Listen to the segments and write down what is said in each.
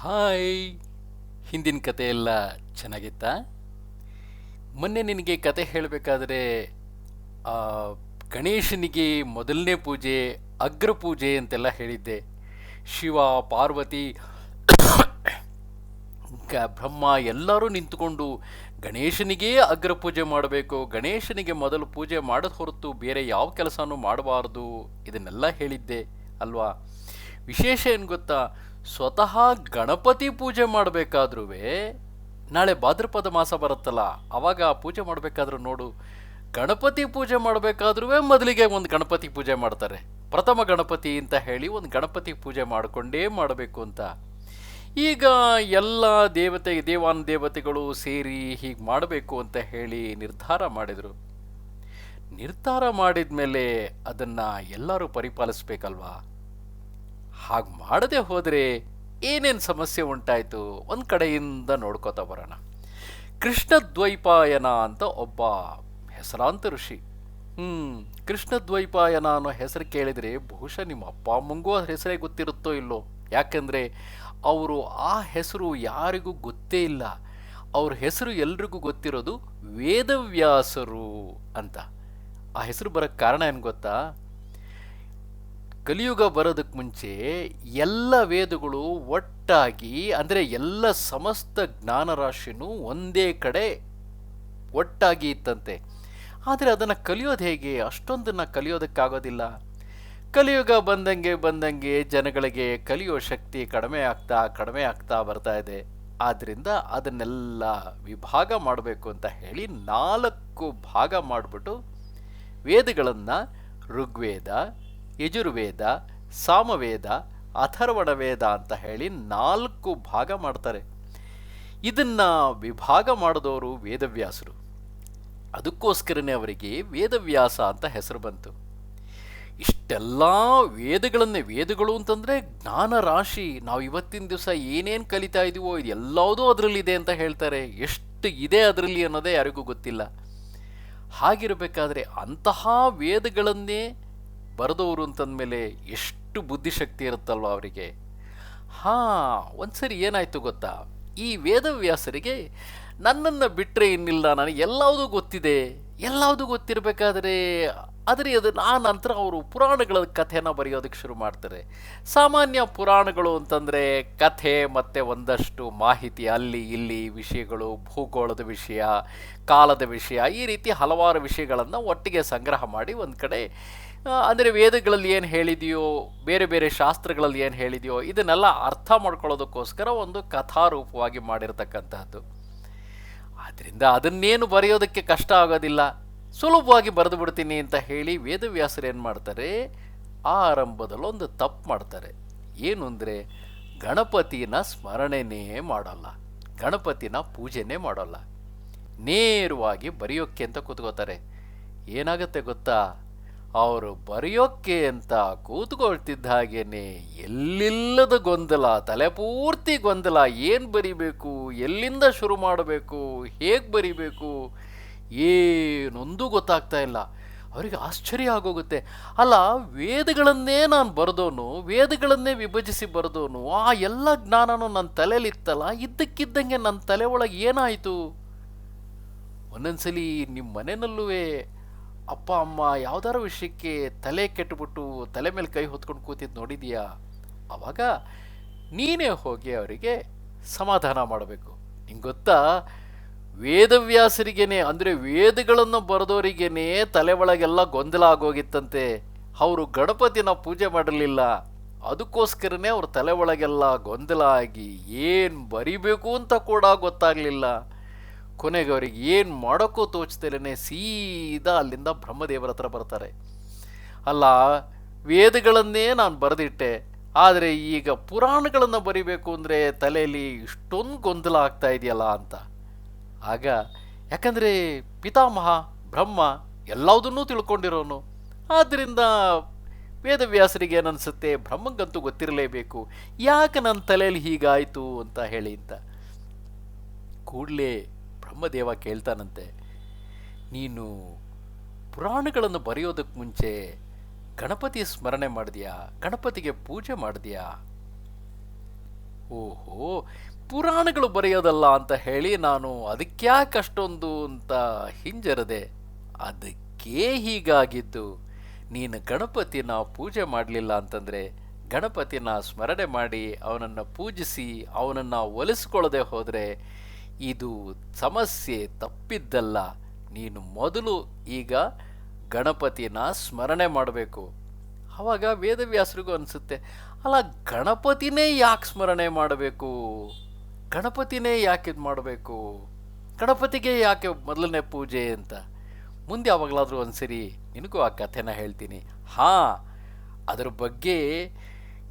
Hi. ಹಿಂದಿನ ಕತೆ ಎಲ್ಲ ಚೆನ್ನಾಗಿತ್ತಾ? ಮೊನ್ನೆ ನಿನಗೆ ಕತೆ ಹೇಳಬೇಕಾದ್ರೆ ಗಣೇಶನಿಗೆ ಮೊದಲನೇ ಪೂಜೆ, ಅಗ್ರ ಪೂಜೆ ಅಂತೆಲ್ಲ ಹೇಳಿದ್ದೆ. ಶಿವ, ಪಾರ್ವತಿ ಬ್ರಹ್ಮ ಎಲ್ಲರೂ ನಿಂತುಕೊಂಡು ಗಣೇಶನಿಗೇ ಅಗ್ರ ಪೂಜೆ ಮಾಡಬೇಕು, ಗಣೇಶನಿಗೆ ಮೊದಲು ಪೂಜೆ ಮಾಡದ ಹೊರತು ಬೇರೆ ಯಾವ ಕೆಲಸನೂ ಮಾಡಬಾರ್ದು ಇದನ್ನೆಲ್ಲ ಹೇಳಿದ್ದೆ, ಅಲ್ವಾ? ವಿಶೇಷ ಏನು ಗೊತ್ತಾ? ಸ್ವತಃ ಗಣಪತಿ ಪೂಜೆ ಮಾಡಬೇಕಾದ್ರೂ ನಾಳೆ ಭಾದ್ರಪದ ಮಾಸ ಬರುತ್ತಲ್ಲ, ಅವಾಗ ಪೂಜೆ ಮಾಡಬೇಕಾದ್ರೂ ನೋಡು. ಗಣಪತಿ ಪೂಜೆ ಮಾಡಬೇಕಾದ್ರೂ ಮೊದಲಿಗೆ ಒಂದು ಗಣಪತಿ ಪೂಜೆ ಮಾಡ್ತಾರೆ. ಪ್ರಥಮ ಗಣಪತಿ ಅಂತ ಹೇಳಿ ಒಂದು ಗಣಪತಿ ಪೂಜೆ ಮಾಡಿಕೊಂಡೇ ಮಾಡಬೇಕು ಅಂತ. ಈಗ ಎಲ್ಲ ದೇವತೆ, ದೇವಾನ್ ದೇವತೆಗಳು ಸೇರಿ ಹೀಗೆ ಮಾಡಬೇಕು ಅಂತ ಹೇಳಿ ನಿರ್ಧಾರ ಮಾಡಿದರು. ನಿರ್ಧಾರ ಮಾಡಿದ ಮೇಲೆ ಅದನ್ನು ಎಲ್ಲರೂ ಪರಿಪಾಲಿಸ್ಬೇಕಲ್ವಾ? ಹಾಗೆ ಮಾಡದೆ ಹೋದರೆ ಏನೇನು ಸಮಸ್ಯೆ ಉಂಟಾಯಿತು? ಒಂದು ಕಡೆಯಿಂದ ನೋಡ್ಕೋತಾ ಬರೋಣ. ಕೃಷ್ಣ ದ್ವೈಪಾಯನ ಅಂತ ಒಬ್ಬ ಹೆಸರಾಂತ ಋಷಿ. ಹ್ಞೂ ಕೃಷ್ಣ ದ್ವೈಪಾಯನ ಅನ್ನೋ ಹೆಸರು ಕೇಳಿದರೆ ಬಹುಶಃ ನಿಮ್ಮ ಅಪ್ಪ, ಅಮ್ಮಂಗೂ ಆ ಹೆಸರೇ ಗೊತ್ತಿರುತ್ತೋ ಇಲ್ಲೋ? ಯಾಕೆಂದರೆ ಅವರು ಆ ಹೆಸರು ಯಾರಿಗೂ ಗೊತ್ತೇ ಇಲ್ಲ. ಅವ್ರ ಹೆಸರು ಎಲ್ರಿಗೂ ಗೊತ್ತಿರೋದು ವೇದವ್ಯಾಸರು ಅಂತ. ಆ ಹೆಸರು ಬರೋಕ್ಕೆ ಕಾರಣ ಏನು ಗೊತ್ತಾ? ಕಲಿಯುಗ ಬರೋದಕ್ಕೆ ಮುಂಚೆ ಎಲ್ಲ ವೇದಗಳು ಒಟ್ಟಾಗಿ, ಅಂದರೆ ಎಲ್ಲ ಸಮಸ್ತ ಜ್ಞಾನರಾಶಿನೂ ಒಂದೇ ಕಡೆ ಒಟ್ಟಾಗಿ ಇತ್ತಂತೆ. ಆದರೆ ಅದನ್ನು ಕಲಿಯೋದು ಹೇಗೆ? ಅಷ್ಟೊಂದನ್ನು ಕಲಿಯೋದಕ್ಕಾಗೋದಿಲ್ಲ. ಕಲಿಯುಗ ಬಂದಂಗೆ ಬಂದಂಗೆ ಜನಗಳಿಗೆ ಕಲಿಯೋ ಶಕ್ತಿ ಕಡಿಮೆ ಆಗ್ತಾ ಕಡಿಮೆ ಆಗ್ತಾ ಬರ್ತಾ ಇದೆ. ಆದ್ದರಿಂದ ಅದನ್ನೆಲ್ಲ ವಿಭಾಗ ಮಾಡಬೇಕು ಅಂತ ಹೇಳಿ ನಾಲ್ಕು ಭಾಗ ಮಾಡಿಬಿಟ್ಟು ವೇದಗಳನ್ನು ಋಗ್ವೇದ ಯಜುರ್ವೇದ, ಸಾಮವೇದ ಅಥರ್ವಣ ವೇದ ಅಂತ ಹೇಳಿ ನಾಲ್ಕು ಭಾಗ ಮಾಡ್ತಾರೆ. ಇದನ್ನು ವಿಭಾಗ ಮಾಡಿದವರು ವೇದವ್ಯಾಸರು. ಅದಕ್ಕೋಸ್ಕರನೇ ಅವರಿಗೆ ವೇದವ್ಯಾಸ ಅಂತ ಹೆಸರು ಬಂತು. ಇಷ್ಟೆಲ್ಲ ವೇದಗಳನ್ನೇ, ವೇದಗಳು ಅಂತಂದರೆ ಜ್ಞಾನ ರಾಶಿ. ನಾವು ಇವತ್ತಿನ ದಿವಸ ಏನೇನು ಕಲಿತಾ ಇದೀವೋ ಇದು ಅದರಲ್ಲಿದೆ ಅಂತ ಹೇಳ್ತಾರೆ. ಎಷ್ಟು ಇದೆ ಅದರಲ್ಲಿ ಅನ್ನೋದೇ ಯಾರಿಗೂ ಗೊತ್ತಿಲ್ಲ. ಹಾಗಿರಬೇಕಾದ್ರೆ ಅಂತಹ ವೇದಗಳನ್ನೇ ಬರೆದವರು ಅಂತಂದಮೇಲೆ ಎಷ್ಟು ಬುದ್ಧಿಶಕ್ತಿ ಇರುತ್ತಲ್ವ ಅವರಿಗೆ? ಹಾಂ, ಒಂದ್ಸರಿ ಏನಾಯ್ತು ಗೊತ್ತಾ? ಈ ವೇದವ್ಯಾಸರಿಗೆ ನನ್ನನ್ನು ಬಿಟ್ಟರೆ ಇನ್ನಿಲ್ಲ, ನನಗೆ ಎಲ್ಲವುದೂ ಗೊತ್ತಿದೆ, ಎಲ್ಲವುದೂ ಗೊತ್ತಿರಬೇಕಾದ್ರೆ ಆದರೆ ಅದು ಆ ನಂತರ ಅವರು ಪುರಾಣಗಳ ಕಥೆನ ಬರೆಯೋದಕ್ಕೆ ಶುರು ಮಾಡ್ತಾರೆ. ಸಾಮಾನ್ಯ ಪುರಾಣಗಳು ಅಂತಂದರೆ ಕಥೆ ಮತ್ತು ಒಂದಷ್ಟು ಮಾಹಿತಿ, ಅಲ್ಲಿ, ಇಲ್ಲಿ ವಿಷಯಗಳು, ಭೂಗೋಳದ ವಿಷಯ, ಕಾಲದ ವಿಷಯ, ಈ ರೀತಿ ಹಲವಾರು ವಿಷಯಗಳನ್ನು ಒಟ್ಟಿಗೆ ಸಂಗ್ರಹ ಮಾಡಿ ಒಂದು ಕಡೆ ಅಂದರೆ ವೇದಗಳಲ್ಲಿ ಏನು ಹೇಳಿದೆಯೋ, ಬೇರೆ ಬೇರೆ ಶಾಸ್ತ್ರಗಳಲ್ಲಿ ಏನು ಹೇಳಿದೆಯೋ, ಇದನ್ನೆಲ್ಲ ಅರ್ಥ ಮಾಡ್ಕೊಳ್ಳೋದಕ್ಕೋಸ್ಕರ ಒಂದು ಕಥಾರೂಪವಾಗಿ ಮಾಡಿರ್ತಕ್ಕಂತಹದ್ದು. ಆದ್ದರಿಂದ ಅದನ್ನೇನು ಬರೆಯೋದಕ್ಕೆ ಕಷ್ಟ ಆಗೋದಿಲ್ಲ. ಸುಲಭವಾಗಿ ಬರೆದು ಬಿಡ್ತೀನಿ ಅಂತ ಹೇಳಿ ವೇದವ್ಯಾಸರು ಏನು ಮಾಡ್ತಾರೆ? ಆರಂಭದಲ್ಲಿ ಒಂದು ತಪ್ಪು ಮಾಡ್ತಾರೆ. ಏನು ಅಂದರೆ, ಗಣಪತಿನ ಸ್ಮರಣೆನೇ ಮಾಡೋಲ್ಲ. ಗಣಪತಿನ ಪೂಜೆನೇ ಮಾಡೋಲ್ಲ. ನೇರವಾಗಿ ಬರೆಯೋಕ್ಕೆ ಅಂತ ಕೂತ್ಕೋತಾರೆ ಏನಾಗುತ್ತೆ ಗೊತ್ತಾ? ಅವರು ಬರೆಯೋಕ್ಕೆ ಅಂತ ಕೂತ್ಕೊಳ್ತಿದ್ದ ಹಾಗೇನೆ ಎಲ್ಲಿಲ್ಲದ ಗೊಂದಲ ತಲೆ ಪೂರ್ತಿ ಗೊಂದಲ, ಏನು ಬರಿಬೇಕು, ಎಲ್ಲಿಂದ ಶುರು ಮಾಡಬೇಕು, ಹೇಗೆ ಬರಿಬೇಕು ಏನೊಂದು ಗೊತ್ತಾಗ್ತಾ ಇಲ್ಲ. ಅವರಿಗೆ ಆಶ್ಚರ್ಯ ಆಗೋಗುತ್ತೆ. ಅಲ್ಲ, ವೇದಗಳನ್ನೇ ನಾನು ಬರೆದೋನು, ವೇದಗಳನ್ನೇ ವಿಭಜಿಸಿ ಬರೆದೋನು, ಆ ಎಲ್ಲ ಜ್ಞಾನನೂ ನನ್ನ ತಲೆಯಲ್ಲಿತ್ತಲ್ಲ, ಇದ್ದಕ್ಕಿದ್ದಂಗೆ ನನ್ನ ತಲೆ ಒಳಗೆ ಏನಾಯಿತು? ಒಂದೊಂದ್ಸಲಿ ನಿಮ್ಮ ಮನೆಯಲ್ಲೂ ಅಪ್ಪ, ಅಮ್ಮ ಯಾವ್ದಾರ ವಿಷಯಕ್ಕೆ ತಲೆ ಕೆಟ್ಟುಬಿಟ್ಟು ತಲೆ ಮೇಲೆ ಕೈ ಹೊತ್ಕೊಂಡು ಕೂತಿದ್ದು ನೋಡಿದೀಯಾ? ಆವಾಗ ನೀನೇ ಹೋಗಿ ಅವರಿಗೆ ಸಮಾಧಾನ ಮಾಡಬೇಕು. ನಿಂಗೆ ಗೊತ್ತಾ? ವೇದವ್ಯಾಸರಿಗೇನೆ, ಅಂದರೆ ವೇದಗಳನ್ನು ಬರೆದವರಿಗೇನೆ ತಲೆ ಒಳಗೆಲ್ಲ ಗೊಂದಲ ಆಗೋಗಿತ್ತಂತೆ. ಅವರು ಗಣಪತಿನ ಪೂಜೆ ಮಾಡಲಿಲ್ಲ. ಅದಕ್ಕೋಸ್ಕರನೇ ಅವ್ರ ತಲೆ ಒಳಗೆಲ್ಲ ಗೊಂದಲ ಆಗಿ ಏನು ಬರಿಬೇಕು ಅಂತ ಕೂಡ ಗೊತ್ತಾಗಲಿಲ್ಲ. ಕೊನೆಗೆ ಅವ್ರಿಗೆ ಏನು ಮಾಡೋಕ್ಕೂ ತೋಚ್ತಿಲ್ಲೇ ಸೀದಾ ಅಲ್ಲಿಂದ ಬ್ರಹ್ಮದೇವರ ಹತ್ರ ಬರ್ತಾರೆ. ಅಲ್ಲ, ವೇದಗಳನ್ನೇ ನಾನು ಬರೆದಿಟ್ಟೆ. ಆದರೆ ಈಗ ಪುರಾಣಗಳನ್ನು ಬರಿಬೇಕು ಅಂದರೆ ತಲೆಯಲ್ಲಿ ಇಷ್ಟೊಂದು ಗೊಂದಲ ಆಗ್ತಾ ಇದೆಯಲ್ಲ ಅಂತ. ಆಗ ಯಾಕಂದರೆ ಪಿತಾಮಹ, ಬ್ರಹ್ಮ ಎಲ್ಲವುದನ್ನೂ ತಿಳ್ಕೊಂಡಿರೋನು. ಆದ್ದರಿಂದ ವೇದವ್ಯಾಸರಿಗೆ ಏನನ್ಸುತ್ತೆ? ಬ್ರಹ್ಮಂಗಂತೂ ಗೊತ್ತಿರಲೇಬೇಕು. ಯಾಕೆ ನನ್ನ ತಲೆಯಲ್ಲಿ ಹೀಗಾಯಿತು ಅಂತ ಹೇಳಿ ಅಂತ. ಕೂಡಲೇ ಬ್ರಹ್ಮದೇವ ಕೇಳ್ತಾನಂತೆ, ನೀನು ಪುರಾಣಗಳನ್ನು ಬರೆಯೋದಕ್ಕೆ ಮುಂಚೆ ಗಣಪತಿ ಸ್ಮರಣೆ ಮಾಡಿದ್ಯಾ? ಗಣಪತಿಗೆ ಪೂಜೆ ಮಾಡಿದ್ಯಾ? ಓಹೋ, ಪುರಾಣಗಳು ಬರೆಯೋದಲ್ಲ ಅಂತ ಹೇಳಿ ನಾನು ಅದಕ್ಯಾಕೆ ಅಷ್ಟೊಂದು ಅಂತ ಹಿಂಜರದೆ, ಅದಕ್ಕೇ ಹೀಗಾಗಿದ್ದು. ನೀನು ಗಣಪತಿನ ಪೂಜೆ ಮಾಡಲಿಲ್ಲ ಅಂತಂದರೆ ಗಣಪತಿನ ಸ್ಮರಣೆ ಮಾಡಿ ಅವನನ್ನು ಪೂಜಿಸಿ ಅವನನ್ನು ಒಲಿಸ್ಕೊಳ್ಳದೆ ಹೋದರೆ ಇದು ಸಮಸ್ಯೆ ತಪ್ಪಿದ್ದಲ್ಲ. ನೀನು ಮೊದಲು ಈಗ ಗಣಪತಿನ ಸ್ಮರಣೆ ಮಾಡಬೇಕು. ಆವಾಗ ವೇದವ್ಯಾಸರಿಗೂ ಅನಿಸುತ್ತೆ ಅಲ್ಲ, ಗಣಪತಿನೇ ಯಾಕೆ ಸ್ಮರಣೆ ಮಾಡಬೇಕು? ಗಣಪತಿನೇ ಯಾಕೆ ಇದು ಮಾಡಬೇಕು? ಗಣಪತಿಗೆ ಯಾಕೆ ಮೊದಲನೇ ಪೂಜೆ ಅಂತ? ಮುಂದೆ ಯಾವಾಗಲಾದರೂ ಒಂದ್ಸರಿ ನಿನಗೂ ಆ ಕಥೆನ ಹೇಳ್ತೀನಿ. ಹಾಂ, ಅದ್ರ ಬಗ್ಗೆ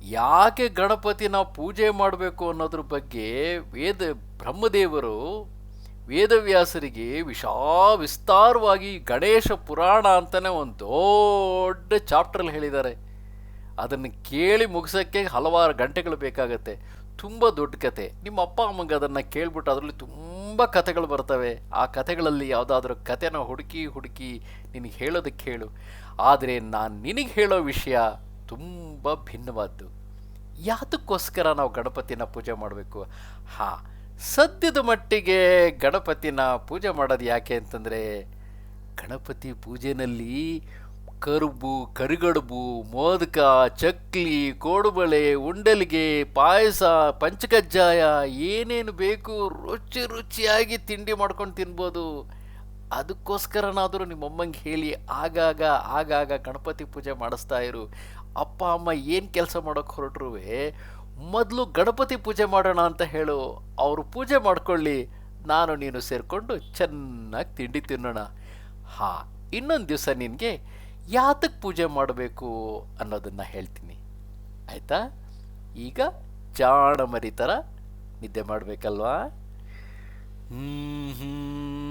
ಯಾಕೆ ಗಣಪತಿನ ಪೂಜೆ ಮಾಡಬೇಕು ಅನ್ನೋದ್ರ ಬಗ್ಗೆ ವೇದ ಬ್ರಹ್ಮದೇವರು ವೇದವ್ಯಾಸರಿಗೆ ವಿಶಾ ವಿಸ್ತಾರವಾಗಿ ಗಣೇಶ ಪುರಾಣ ಅಂತಲೇ ಒಂದು ದೊಡ್ಡ ಚಾಪ್ಟ್ರಲ್ಲಿ ಹೇಳಿದ್ದಾರೆ. ಅದನ್ನು ಕೇಳಿ ಮುಗಿಸೋಕ್ಕೆ ಹಲವಾರು ಗಂಟೆಗಳು ಬೇಕಾಗುತ್ತೆ. ತುಂಬ ದೊಡ್ಡ ಕತೆ. ನಿಮ್ಮ ಅಪ್ಪ, ಅಮ್ಮಂಗೆ ಅದನ್ನು ಕೇಳ್ಬಿಟ್ಟು ಅದರಲ್ಲಿ ತುಂಬ ಕಥೆಗಳು ಬರ್ತವೆ. ಆ ಕಥೆಗಳಲ್ಲಿ ಯಾವುದಾದ್ರೂ ಕಥೆನ ಹುಡುಕಿ ಹುಡುಕಿ ನಿನಗೆ ಹೇಳೋದಕ್ಕೆ ಹೇಳು. ಆದರೆ ನಾನು ನಿನಗೆ ಹೇಳೋ ವಿಷಯ ತುಂಬ ಭಿನ್ನವಾದ್ದು. ಯಾತಕ್ಕೋಸ್ಕರ ನಾವು ಗಣಪತಿನ ಪೂಜೆ ಮಾಡಬೇಕು? ಹಾಂ, ಸದ್ಯದ ಮಟ್ಟಿಗೆ ಗಣಪತಿನ ಪೂಜೆ ಮಾಡೋದು ಯಾಕೆ ಅಂತಂದರೆ, ಗಣಪತಿ ಪೂಜೆನಲ್ಲಿ ಕರುಬು, ಕರಿಗಡುಬು, ಮೋದಕ, ಚಕ್ಲಿ, ಕೋಡುಬಳೆ, ಉಂಡಲಿಗೆ, ಪಾಯಸ, ಪಂಚಕಜ್ಜಾಯ, ಏನೇನು ಬೇಕು ರುಚಿ ರುಚಿಯಾಗಿ ತಿಂಡಿ ಮಾಡ್ಕೊಂಡು ತಿನ್ಬೋದು. ಅದಕ್ಕೋಸ್ಕರನಾದರೂ ನಿಮ್ಮಮ್ಮಂಗೆ ಹೇಳಿ ಆಗಾಗ ಆಗಾಗ ಗಣಪತಿ ಪೂಜೆ ಮಾಡಿಸ್ತಾ ಇರು. ಅಪ್ಪ, ಅಮ್ಮ ಏನು ಕೆಲಸ ಮಾಡೋಕ್ಕೆ ಹೊರಟ್ರು ಮೊದಲು ಗಣಪತಿ ಪೂಜೆ ಮಾಡೋಣ ಅಂತ ಹೇಳು. ಅವರು ಪೂಜೆ ಮಾಡ್ಕೊಳ್ಳಿ. ನಾನು, ನೀನು ಸೇರಿಕೊಂಡು ಚೆನ್ನಾಗಿ ತಿಂಡಿ ತಿನ್ನೋಣ. ಹಾಂ, ಇನ್ನೊಂದು ದಿವಸ ನಿನಗೆ ಯಾತಕ್ಕೆ ಪೂಜೆ ಮಾಡಬೇಕು ಅನ್ನೋದನ್ನು ಹೇಳ್ತೀನಿ. ಆಯಿತಾ? ಈಗ ಜಾಣ ಮರಿ ಥರ ನಿದ್ದೆ ಮಾಡಬೇಕಲ್ವಾ? ಹ್ಞೂ